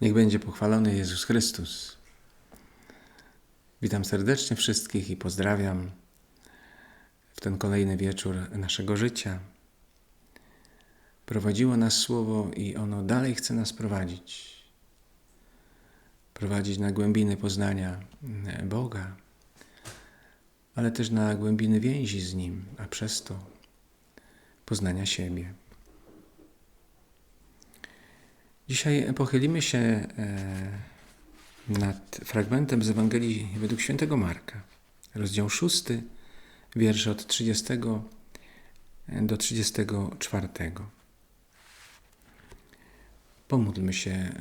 Niech będzie pochwalony Jezus Chrystus. Witam serdecznie wszystkich i pozdrawiam w ten kolejny wieczór naszego życia. Prowadziło nas Słowo i ono dalej chce nas prowadzić. Prowadzić na głębiny poznania Boga, ale też na głębiny więzi z Nim, a przez to poznania siebie. Dzisiaj pochylimy się e, nad fragmentem z Ewangelii według świętego Marka, rozdział 6, wiersze od 30 do 34. Pomódlmy się e,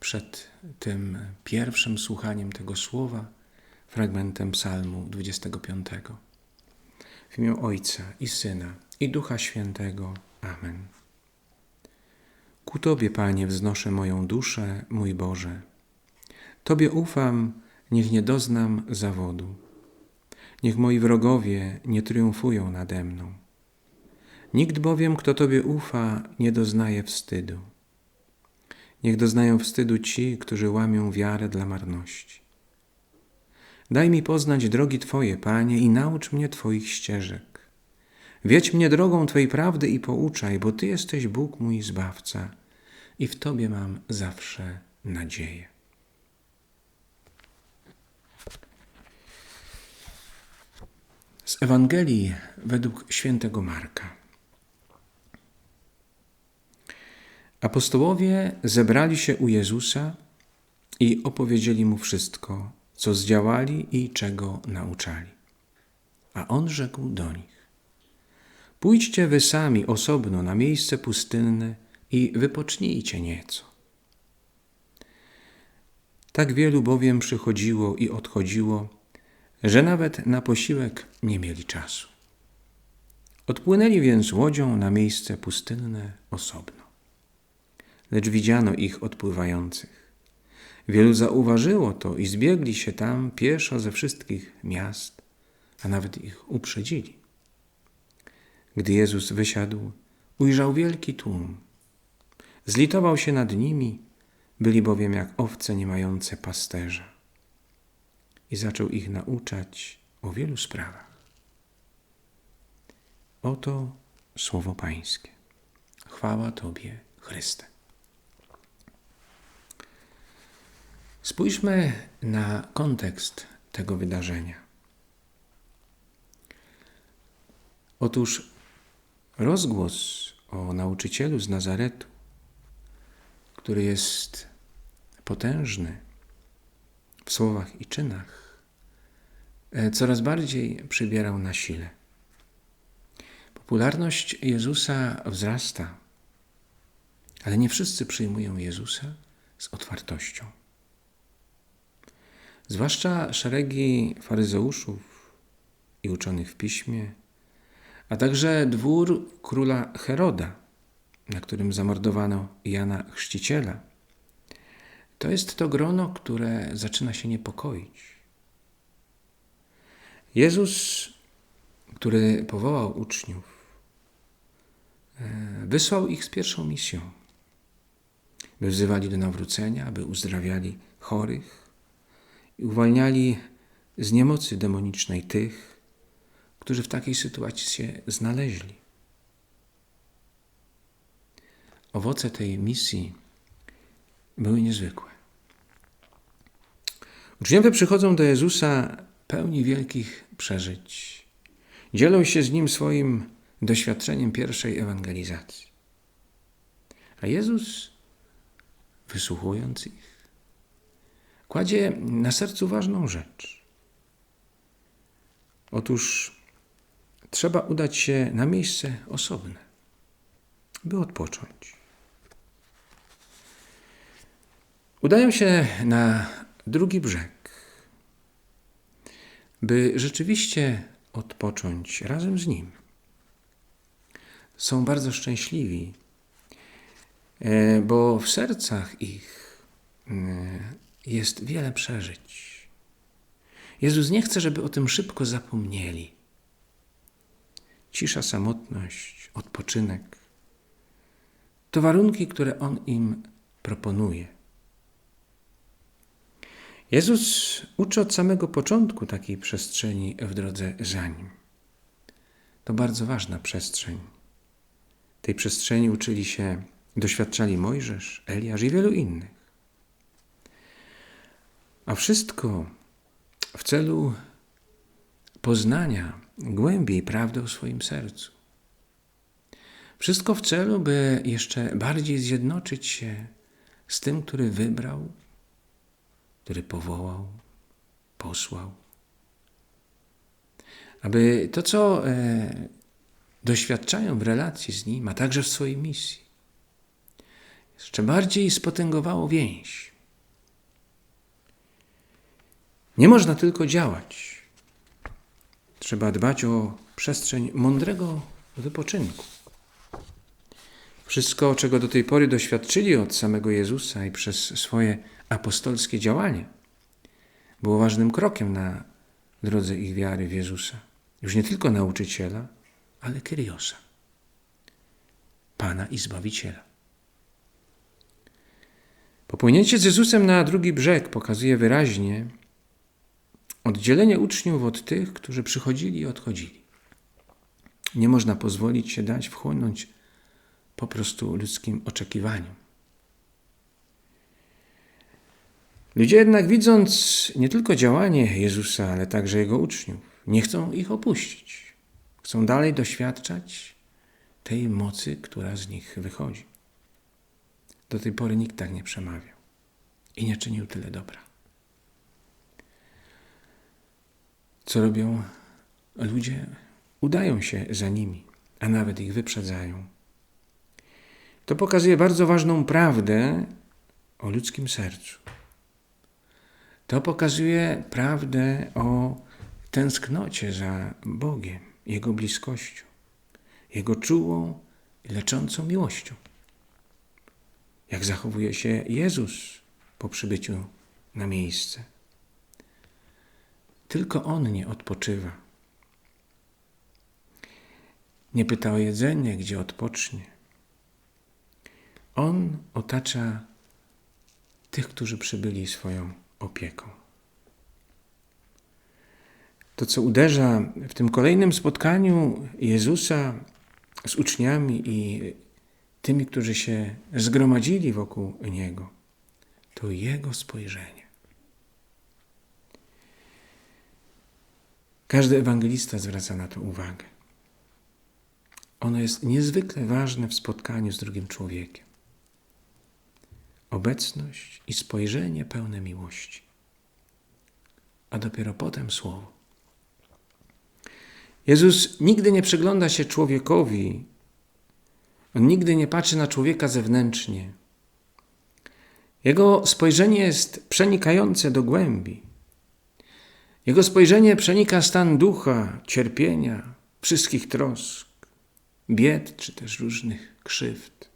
przed tym pierwszym słuchaniem tego słowa, fragmentem Psalmu 25. W imię Ojca i Syna i Ducha Świętego. Amen. Ku Tobie, Panie, wznoszę moją duszę, mój Boże. Tobie ufam, niech nie doznam zawodu. Niech moi wrogowie nie triumfują nade mną. Nikt bowiem, kto Tobie ufa, nie doznaje wstydu. Niech doznają wstydu ci, którzy łamią wiarę dla marności. Daj mi poznać drogi Twoje, Panie, i naucz mnie Twoich ścieżek. Wiedź mnie drogą Twej prawdy i pouczaj, bo Ty jesteś Bóg mój Zbawca i w Tobie mam zawsze nadzieję. Z Ewangelii według świętego Marka. Apostołowie zebrali się u Jezusa i opowiedzieli mu wszystko, co zdziałali i czego nauczali. A on rzekł do nich: Pójdźcie wy sami osobno na miejsce pustynne i wypocznijcie nieco. Tak wielu bowiem przychodziło i odchodziło, że nawet na posiłek nie mieli czasu. Odpłynęli więc łodzią na miejsce pustynne osobno. Lecz widziano ich odpływających. Wielu zauważyło to i zbiegli się tam pieszo ze wszystkich miast, a nawet ich uprzedzili. Gdy Jezus wysiadł, ujrzał wielki tłum. Zlitował się nad nimi, byli bowiem jak owce nie mające pasterza. I zaczął ich nauczać o wielu sprawach. Oto słowo Pańskie. Chwała Tobie, Chryste. Spójrzmy na kontekst tego wydarzenia. Otóż rozgłos o nauczycielu z Nazaretu, który jest potężny w słowach i czynach, e, coraz bardziej przybierał na sile. Popularność Jezusa wzrasta, ale nie wszyscy przyjmują Jezusa z otwartością. Zwłaszcza szeregi faryzeuszów i uczonych w piśmie, a także dwór króla Heroda, na którym zamordowano Jana Chrzciciela. To jest to grono, które zaczyna się niepokoić. Jezus, który powołał uczniów, e, wysłał ich z pierwszą misją, by wzywali do nawrócenia, by uzdrawiali chorych i uwalniali z niemocy demonicznej tych, którzy w takiej sytuacji się znaleźli. Owoce tej misji były niezwykłe. Uczniowie przychodzą do Jezusa pełni wielkich przeżyć. Dzielą się z Nim swoim doświadczeniem pierwszej ewangelizacji. A Jezus, wysłuchując ich, kładzie na sercu ważną rzecz. Otóż trzeba udać się na miejsce osobne, by odpocząć. Udają się na drugi brzeg, by rzeczywiście odpocząć razem z Nim. Są bardzo szczęśliwi, e, bo w sercach ich e, jest wiele przeżyć. Jezus nie chce, żeby o tym szybko zapomnieli cisza, samotność, odpoczynek to warunki, które On im proponuje. Jezus uczy od samego początku takiej przestrzeni w drodze za nim. To bardzo ważna przestrzeń. Tej przestrzeni uczyli się, doświadczali Mojżesz, Eliasz i wielu innych. A wszystko w celu poznania głębiej prawdy o swoim sercu. Wszystko w celu, by jeszcze bardziej zjednoczyć się z tym, który wybrał, który powołał, posłał. Aby to, co e, doświadczają w relacji z Nim, a także w swojej misji, jeszcze bardziej spotęgowało więź. Nie można tylko działać. Trzeba dbać o przestrzeń mądrego wypoczynku. Wszystko, czego do tej pory doświadczyli od samego Jezusa i przez swoje apostolskie działanie, było ważnym krokiem na drodze ich wiary w Jezusa. Już nie tylko nauczyciela, ale Kyriosa, Pana i Zbawiciela. Popłynięcie z Jezusem na drugi brzeg pokazuje wyraźnie oddzielenie uczniów od tych, którzy przychodzili i odchodzili. Nie można pozwolić się dać wchłonąć po prostu ludzkim oczekiwaniom. Ludzie jednak widząc nie tylko działanie Jezusa, ale także Jego uczniów, nie chcą ich opuścić. Chcą dalej doświadczać tej mocy, która z nich wychodzi. Do tej pory nikt tak nie przemawiał i nie czynił tyle dobra. Co robią ludzie? Udają się za nimi, a nawet ich wyprzedzają. To pokazuje bardzo ważną prawdę o ludzkim sercu. To pokazuje prawdę o tęsknocie za Bogiem, Jego bliskością, Jego czułą leczącą miłością. Jak zachowuje się Jezus po przybyciu na miejsce. Tylko On nie odpoczywa. Nie pyta o jedzenie, gdzie odpocznie. On otacza tych, którzy przybyli swoją opieką. To, co uderza w tym kolejnym spotkaniu Jezusa z uczniami i tymi, którzy się zgromadzili wokół Niego, to Jego spojrzenie. Każdy ewangelista zwraca na to uwagę. Ono jest niezwykle ważne w spotkaniu z drugim człowiekiem. Obecność i spojrzenie pełne miłości, a dopiero potem słowo. Jezus nigdy nie przygląda się człowiekowi, on nigdy nie patrzy na człowieka zewnętrznie. Jego spojrzenie jest przenikające do głębi. Jego spojrzenie przenika stan ducha, cierpienia, wszystkich trosk, bied czy też różnych krzywd.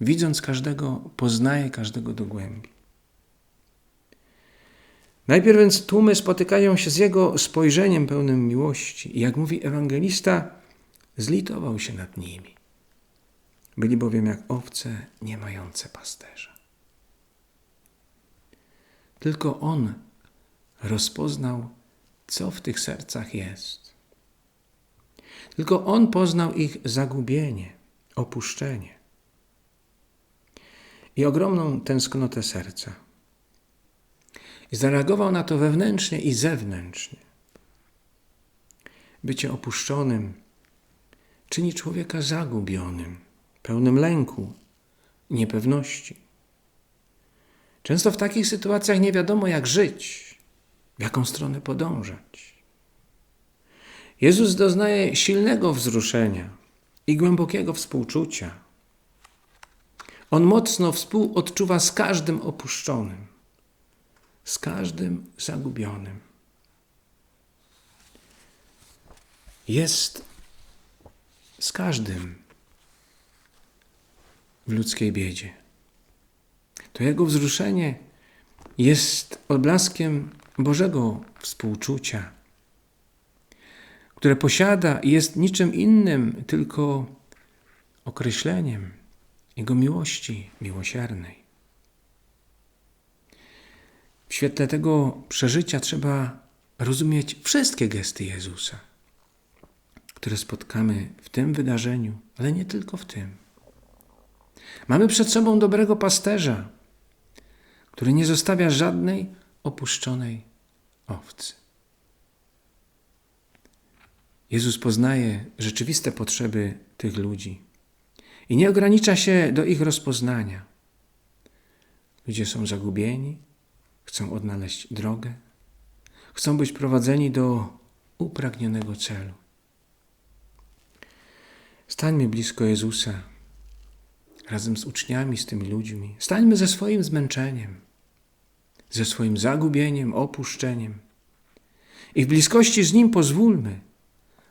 Widząc każdego, poznaje każdego do głębi. Najpierw więc tłumy spotykają się z jego spojrzeniem pełnym miłości i jak mówi ewangelista, zlitował się nad nimi. Byli bowiem jak owce nie mające pasterza. Tylko on rozpoznał, co w tych sercach jest. Tylko on poznał ich zagubienie, opuszczenie i ogromną tęsknotę serca. I zareagował na to wewnętrznie i zewnętrznie. Bycie opuszczonym czyni człowieka zagubionym, pełnym lęku, niepewności. Często w takich sytuacjach nie wiadomo, jak żyć, w jaką stronę podążać. Jezus doznaje silnego wzruszenia i głębokiego współczucia. On mocno współodczuwa z każdym opuszczonym z każdym zagubionym. Jest z każdym w ludzkiej biedzie. To jego wzruszenie jest odblaskiem Bożego współczucia, które posiada i jest niczym innym, tylko określeniem Jego miłości miłosiernej. W świetle tego przeżycia trzeba rozumieć wszystkie gesty Jezusa, które spotkamy w tym wydarzeniu, ale nie tylko w tym. Mamy przed sobą dobrego pasterza, który nie zostawia żadnej opuszczonej owcy. Jezus poznaje rzeczywiste potrzeby tych ludzi i nie ogranicza się do ich rozpoznania. Ludzie są zagubieni, chcą odnaleźć drogę, chcą być prowadzeni do upragnionego celu. Stańmy blisko Jezusa razem z uczniami, z tymi ludźmi. Stańmy ze swoim zmęczeniem, ze swoim zagubieniem, opuszczeniem i w bliskości z Nim pozwólmy,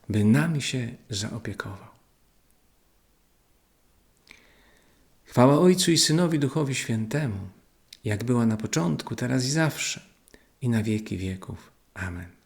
by nami się zaopiekował. Chwała Ojcu i Synowi Duchowi Świętemu, jak była na początku, teraz i zawsze, i na wieki wieków. Amen.